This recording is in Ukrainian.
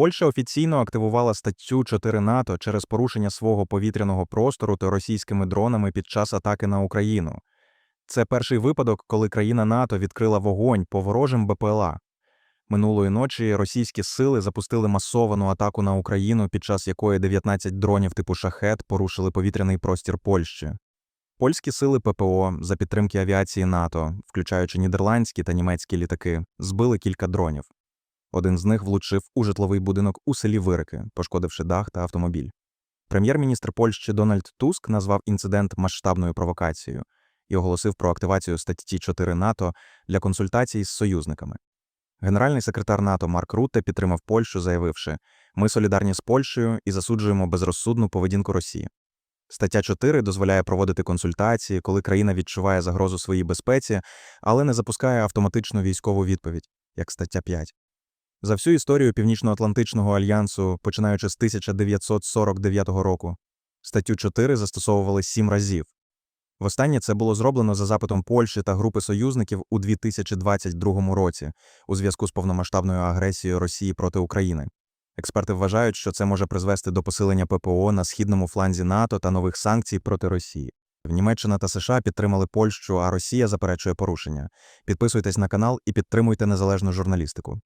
Польща офіційно активувала статтю 4 НАТО через порушення свого повітряного простору та російськими дронами під час атаки на Україну. Це перший випадок, коли країна НАТО відкрила вогонь по ворожим БПЛА. Минулої ночі російські сили запустили масовану атаку на Україну, під час якої 19 дронів типу шахет порушили повітряний простір Польщі. Польські сили ППО за підтримки авіації НАТО, включаючи нідерландські та німецькі літаки, збили кілька дронів. Один з них влучив у житловий будинок у селі Вирики, пошкодивши дах та автомобіль. Прем'єр-міністр Польщі Дональд Туск назвав інцидент масштабною провокацією і оголосив про активацію статті 4 НАТО для консультацій з союзниками. Генеральний секретар НАТО Марк Рутте підтримав Польщу, заявивши: Ми солідарні з Польщею і засуджуємо безрозсудну поведінку Росії. Стаття 4 дозволяє проводити консультації, коли країна відчуває загрозу своїй безпеці, але не запускає автоматичну військову відповідь, як стаття 5. За всю історію Північно-Атлантичного альянсу, починаючи з 1949 року, статтю 4 застосовували сім разів. Востаннє це було зроблено за запитом Польщі та групи союзників у 2022 році у зв'язку з повномасштабною агресією Росії проти України. Експерти вважають, що це може призвести до посилення ППО на східному фланзі НАТО та нових санкцій проти Росії. Німеччина та США підтримали Польщу, а Росія заперечує порушення. Підписуйтесь на канал і підтримуйте незалежну журналістику.